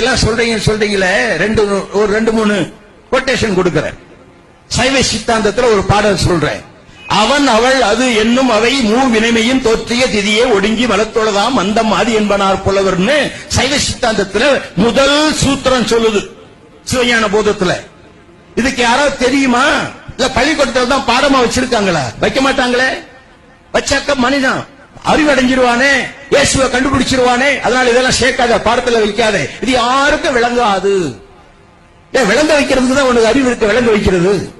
பத்தி எல்லாம் சொல்றீங்க சொல்றீங்களே ரெண்டு ஒரு ரெண்டு மூணு கொட்டேஷன் கொடுக்கிறேன். சைவ சித்தாந்தத்துல ஒரு பாடல் சொல்றேன். அவன் அவள் அது என்னும் அவை மூ வினைமையும் தோற்றிய திதியே ஒடுங்கி வளத்தொழதாம் மந்தம் ஆதி என்பனார் புலவர்னு சைவ சித்தாந்தத்துல முதல் சூத்திரம் சொல்லுது சிவஞான போதத்துல. இதுக்கு யாராவது தெரியுமா? இல்ல பள்ளிக்கூடத்தில் தான் பாடமா வச்சிருக்காங்களா? வைக்க மாட்டாங்களே? வச்சாக்க மனிதன். அறிவடைஞ்சிருவானே இயேசுவை கண்டுபிடிச்சிருவானே. அதனால இதெல்லாம் சேர்க்காத பாடத்துல வைக்காதே. இது யாருக்கும் விளங்காது. ஏன் விளங்க வைக்கிறதுக்கு தான் உனக்கு அறிவு இருக்க விளங்க வைக்கிறது.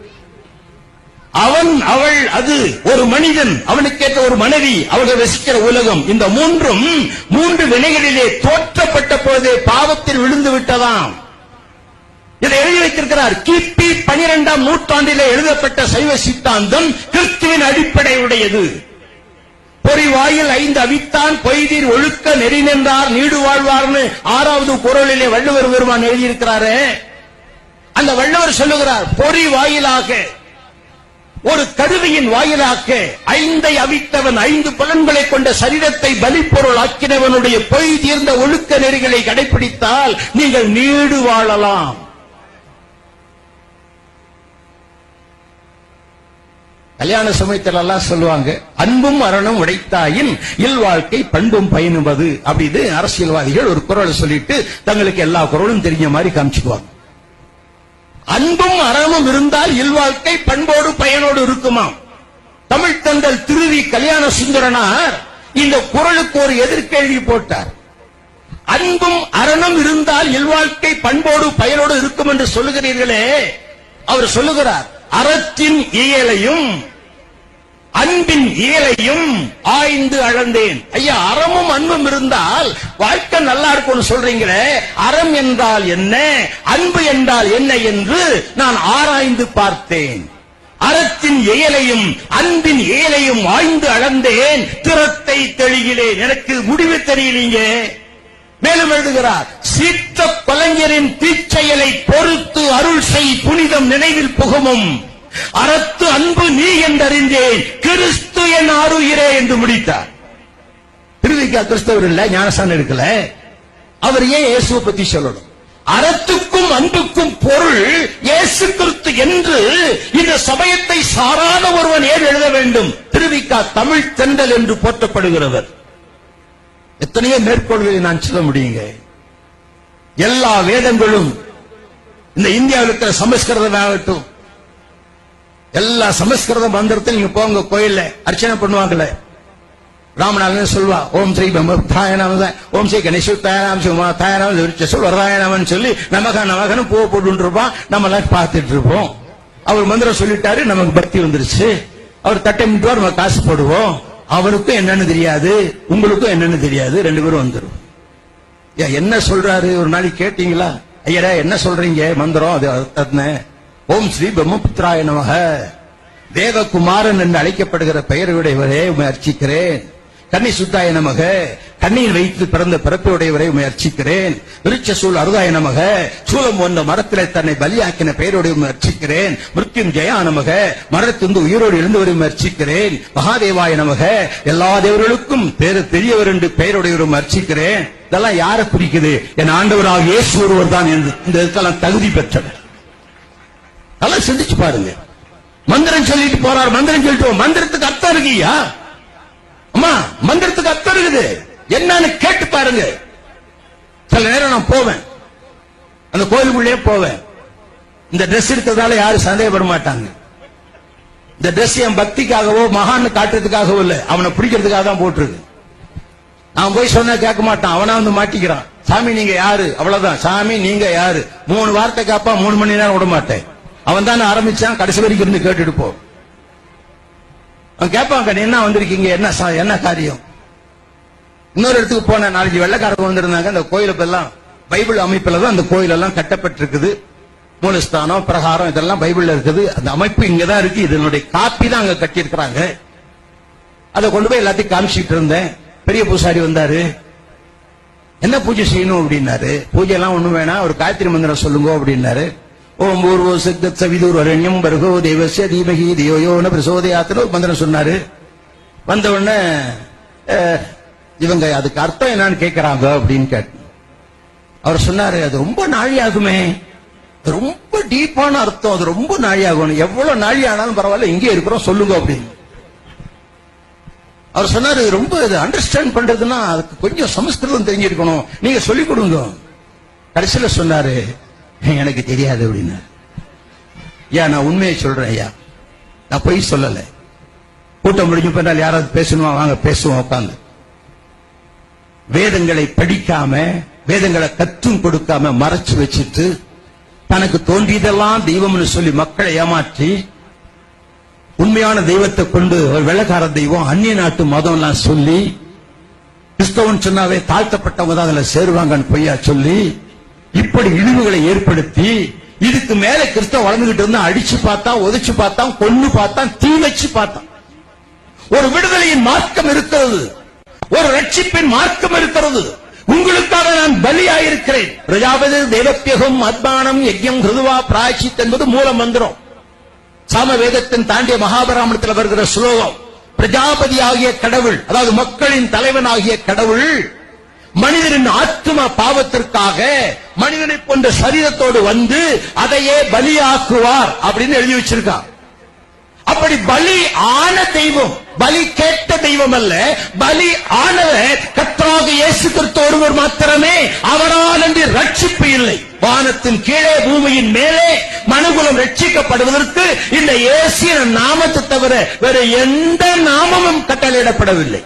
அவன் அவள் அது ஒரு மனிதன் அவனுக்கேற்ற ஒரு மனைவி அவர்கள் ரசிக்கிற உலகம். இந்த மூன்றும் மூன்று வினைகளிலே தோற்றப்பட்ட பொழுதே பாவத்தில் விழுந்து விட்டதாம். இதை எழுதி வைத்திருக்கிறார். கிபி பனிரெண்டாம் நூற்றாண்டிலே எழுதப்பட்ட சைவ சித்தாந்தம் கிறிஸ்துவின் அடிப்படை உடையது பொறிவாயில் ஐந்து அவித்தான் பொய்தீர் ஒழுக்க நெறி நின்றார் நீடு வாழ்வார்னு ஆறாவது குரலிலே வள்ளுவர் பெருமான் எழுதியிருக்கிறாரு. அந்த வள்ளுவர் சொல்லுகிறார் பொறி வாயிலாக ஒரு கருவியின் வாயிலாக ஐந்தை அவித்தவன் ஐந்து புலன்களை கொண்ட சரீரத்தை பலிப்பொருள் ஆக்கினவனுடைய பொய் தீர்ந்த ஒழுக்க நெறிகளை கடைபிடித்தால் நீங்கள் நீடு வாழலாம். கல்யாண சமயத்துல எல்லாம் சொல்லுவாங்க அன்பும் மரணம் உடைத்தாயின் இல்வாழ்க்கை பண்பும் பயனுவது. அப்படின்னு அரசியல்வாதிகள் ஒரு குரல் சொல்லிட்டு தங்களுக்கு எல்லா குரலும் தெரிஞ்ச மாதிரி காமிச்சுக்குவாங்க. அன்பும் அறமும் இருந்தால் இல்வாழ்க்கை பண்போடு பயனோடு இருக்குமாம் தமிழ் தந்தல் திருவி கல்யாண சுந்தரனார் இந்த குரலுக்கு ஒரு எதிர்கேள்வி போட்டார். அன்பும் அறனும் இருந்தால் இல்வாழ்க்கை பண்போடு பயனோடு இருக்கும் என்று சொல்லுகிறீர்களே அவர் சொல்லுகிறார். அறத்தின் இயலையும் அன்பின் இயலையும் ஆய்ந்து அளந்தேன். ஐயா அறமும் அன்பும் இருந்தால் வாழ்க்கை நல்லா இருக்கும்னு சொல்றீங்களே. அறம் என்றால் என்ன? அன்பு என்றால் என்ன என்று நான் ஆராய்ந்து பார்த்தேன். அறத்தின் இயலையும் அன்பின் இயலையும் ஆய்ந்து அளந்தேன். திறத்தை தெளிகிறேன். எனக்கு முடிவு தெரியலீங்க. மேலும் எழுதுகிறார் சீத்த கலைஞரின் தீச்செயலை பொறுத்து அருள் செய் புனிதம் நினைவில் புகமும். அறத்து அன்பு நீ என்றறிந்தேன் கிறிஸ்து என் ஆறுகிறே என்று முடித்தார். திருவிக்கா கிறிஸ்தவர் இல்ல ஞானசான் இருக்கல அவர் ஏன் இயேசுவை பத்தி சொல்லணும்? அறத்துக்கும் அன்புக்கும் பொருள் இயேசு கிறிஸ்து என்று இந்த சமயத்தை சாராத ஒருவன் ஏன் எழுத வேண்டும்? திருவிக்கா தமிழ் தென்றல் என்று போற்றப்படுகிறவர். எத்தனையோ மேற்கோள்களை நான் சொல்ல முடியுங்க. எல்லா வேதங்களும் இந்த இந்தியாவில் இருக்கிற சமஸ்கிருதமாகட்டும் எல்லா சமஸ்கிருத மந்திரத்தையும் நீங்க போங்க கோயில்ல. அர்ச்சனை பண்ணுவாங்கல்ல. ராமநாதன் சொல்வா ஓம் ஸ்ரீ பிரம்மத்தாய ஓம் ஸ்ரீ கணேஸ்வத்தாய தாயனாம் சிவமா தாய நாம விருச்ச சொல்லி நமக நமகன்னு பூ போட்டு இருப்பான் நம்ம எல்லாம் பார்த்துட்டு இருப்போம் அவர் மந்திரம் சொல்லிட்டாரு நமக்கு பக்தி வந்துருச்சு. அவர் தட்டை மிட்டுவார் நம்ம காசு போடுவோம். அவருக்கும் என்னன்னு தெரியாது உங்களுக்கும் என்னன்னு தெரியாது ரெண்டு பேரும் வந்துடும் ஏன் என்ன சொல்றாரு? ஒரு நாளைக்கு கேட்டீங்களா? ஐயரா என்ன சொல்றீங்க? மந்திரம் அது அதுன்னு. ஓம் ஸ்ரீ பிரம்மபுத்திராய நமக. தேவகுமாரன் என்று அழைக்கப்படுகிற பெயருடையவரே உமை அர்ச்சிக்கிறேன். கன்னி சுத்தாய நமக. கண்ணீர் வைத்து பிறந்த பிறப்புடையவரை உமை அர்ச்சிக்கிறேன். விருட்ச சூழ் அருதாய நமக. சூலம் ஒன்ற மரத்திலே தன்னை பலியாக்கின பெயருடைய உமை அர்ச்சிக்கிறேன். மிருத்யும் ஜெயா நமக. மரத்திலிருந்து உயிரோடு எழுந்தவரை உமை அர்ச்சிக்கிறேன். மகாதேவாய நமக. எல்லா தேவர்களுக்கும் பேரு பெரியவர் என்று பெயருடையவர் உமை அர்ச்சிக்கிறேன். இதெல்லாம் யாரை குறிக்குது? என் ஆண்டவராக இயேசு ஒருவர் தான் என்று இந்த இதுக்கெல்லாம் தகுதி பெற்றவர். நல்லா சிந்திச்சு பாருங்க. மந்திரம் சொல்லிட்டு போறார் மந்திரம் சொல்லிட்டு மந்திரத்துக்கு அர்த்தம் இருக்கியா அம்மா மந்திரத்துக்கு அர்த்தம் இருக்குது. என்னன்னு கேட்டு பாருங்க. சில நேரம் நான் போவேன். அந்த கோயிலுக்குள்ளே போவேன். இந்த ட்ரெஸ் எடுத்ததால யாரும் சந்தேகப்பட மாட்டாங்க. இந்த ட்ரெஸ் என் பக்திக்காகவோ மகான்னு காட்டுறதுக்காகவோ இல்லை. அவனை பிடிக்கிறதுக்காக தான் போட்டிருக்கு. நான் போய் சொன்னா கேட்க மாட்டான். அவனா வந்து மாட்டிக்கிறான். சாமி நீங்க யாரு? அவ்வளவுதான். சாமி நீங்க யாரு? மூணு வார்த்தை காப்பா மூணு மணி நேரம் விட மாட்டேன். அவன் தான் ஆரம்பிச்சான் கடைசி வரைக்கும் இருந்து கேட்டுட்டு போ. அவன் கேட்பாங்க நீ என்ன வந்திருக்கீங்க? என்ன சா- என்ன காரியம்? இன்னொரு இடத்துக்கு போனேன். நாளைக்கு வெள்ளக்காரங்க வந்திருந்தாங்க. அந்த கோயிலுக்கு எல்லாம் பைபிள் அமைப்புல தான் அந்த கோயில் எல்லாம் கட்டப்பட்டிருக்குது. மூலஸ்தானம் பிரகாரம் இதெல்லாம் பைபிள்ல இருக்குது. அந்த அமைப்பு இங்கதான் இருக்கு. இதனுடைய காப்பி தான் அங்க கட்டியிருக்கிறாங்க. அதை கொண்டு போய் எல்லாத்தையும் காமிச்சிட்டு இருந்தேன். பெரிய பூசாரி வந்தாரு. என்ன பூஜை செய்யணும்? அப்படின்னாரு. பூஜை எல்லாம் ஒண்ணு வேணாம். ஒரு காயத்ரி மந்திரம் சொல்லுங்க அப்படின்னாரு. ஓம் பூர்வோ சித்த சவிதூர் வரண்யம் பருகோ தேவசிய தீமகி தியோயோன பிரசோதயாத்திர ஒரு மந்திரம் சொன்னாரு. வந்த உடனே இவங்க அதுக்கு அர்த்தம் என்னன்னு கேட்கறாங்க அப்படின்னு கேட்டு அவர் சொன்னாரு அது ரொம்ப நாழியாகுமே. ரொம்ப டீப்பான அர்த்தம். அது ரொம்ப நாழியாகும் எவ்வளவு நாழி ஆனாலும் பரவாயில்ல இங்கே இருக்கிறோம் சொல்லுங்க அப்படின்னு. அவர் சொன்னாரு இது ரொம்ப இது அண்டர்ஸ்டாண்ட் பண்றதுன்னா அதுக்கு கொஞ்சம் சமஸ்கிருதம் தெரிஞ்சிருக்கணும். நீங்க சொல்லிக் கொடுங்க. கடைசியில சொன்னாரு எனக்கு தெரியாது அப்படின்னு. ஐயா நான் உண்மையை சொல்றேன் ஐயா. நான் பொய் சொல்லல. கூட்டம் முடிஞ்சு போனால் யாராவது பேசணுமா? வாங்க பேசுவோம் உட்காந்து வேதங்களை படிக்காம வேதங்களை கற்றும் கொடுக்காம மறைச்சு வச்சுட்டு தனக்கு தோன்றியதெல்லாம் தெய்வம்னு சொல்லி மக்களை ஏமாற்றி உண்மையான தெய்வத்தை கொண்டு ஒரு வெள்ளக்கார தெய்வம் அந்நிய நாட்டு மதம் எல்லாம் சொல்லி கிறிஸ்தவன் சொன்னாவே தாழ்த்தப்பட்டவங்க தான் அதுல சேருவாங்கன்னு பொய்யா சொல்லி இப்படி இழிவுகளை ஏற்படுத்தி இதுக்கு மேல கிறிஸ்தவ வளர்ந்துகிட்டு இருந்தா அடிச்சு பார்த்தான் உதைச்சு பார்த்தான் கொன்னு பார்த்தான் தீ வச்சு பார்த்தான் ஒரு விடுதலையின் மார்க்கம் இருக்கிறது. ஒரு ரட்சிப்பின் மார்க்கம் இருக்கிறது. உங்களுக்காக நான் பலியாயிருக்கிறேன். பிரஜாபதி தேவப்பியகம் அத்மானம் யஜ்யம் ஹிருதுவா பிராய்ச்சித் என்பது மூல மந்திரம். சாமவேதத்தின் தாண்டிய மகாபராமணத்தில் வருகிற ஸ்லோகம். பிரஜாபதி ஆகிய கடவுள் அதாவது மக்களின் தலைவன் ஆகிய கடவுள் மனிதனின் ஆத்ம பாவத்திற்காக மனிதனை போன்ற சரீரத்தோடு வந்து அதையே பலியாக்குவார் அப்படின்னு எழுதி வச்சிருக்கார் அப்படி பலி ஆன தெய்வம் பலி கேட்ட தெய்வம் அல்ல பலி ஆனவர் கர்த்தராக இயேசு கிறிஸ்து ஒருவர் மாத்திரமே அவரால் என்று ரட்சிப்பு இல்லை. வானத்தின் கீழே பூமியின் மேலே மனுகுலம் ரட்சிக்கப்படுவதற்கு இந்த இயேசு நாமத்தை தவிர வேற எந்த நாமமும் கட்டளையிடப்படவில்லை.